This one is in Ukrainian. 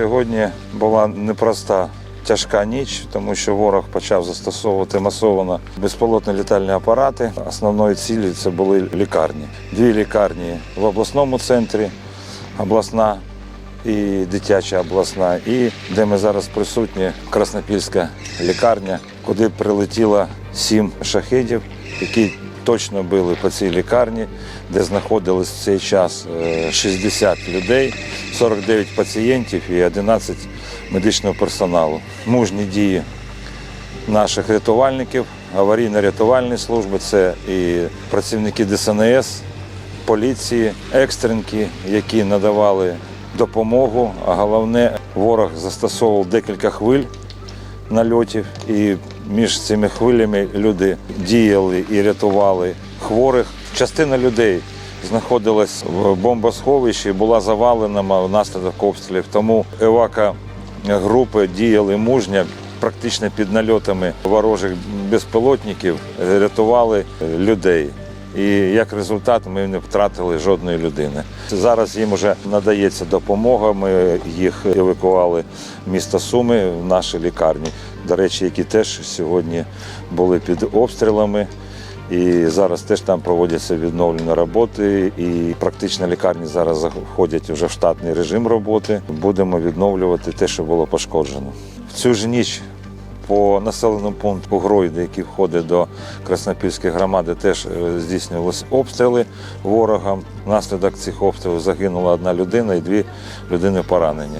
Сьогодні була непроста тяжка ніч, тому що ворог почав застосовувати масово безпілотні літальні апарати. Основною цілею це були лікарні. Дві лікарні в обласному центрі, обласна і дитяча обласна, і де ми зараз присутні, Краснопільська лікарня, куди прилетіло сім шахедів, які точно били по цій лікарні, де знаходились в цей час е, 60 людей, 49 пацієнтів і 11 медичного персоналу. Мужні дії наших рятувальників, аварійно-рятувальної служби, це і працівники ДСНС, поліції, екстренки, які надавали допомогу. А головне, ворог застосовував декілька хвиль нальотів, і між цими хвилями люди діяли і рятували хворих. Частина людей знаходилась в бомбосховищі, була завалена внаслідок обстрілів. Тому евака групи діяли мужньо, практично під нальотами ворожих безпілотників рятували людей. І як результат ми не втратили жодної людини. Зараз їм вже надається допомога. Ми їх евакували в місто Суми в наші лікарні. До речі, які теж сьогодні були під обстрілами. І зараз теж там проводяться відновлені роботи, і практично лікарні зараз заходять вже в штатний режим роботи. Будемо відновлювати те, що було пошкоджено. В цю ж ніч по населеному пункту Гройди, який входить до Краснопільської громади, теж е, здійснювалися обстріли ворогам. Внаслідок цих обстрілів загинула одна людина і дві людини поранені.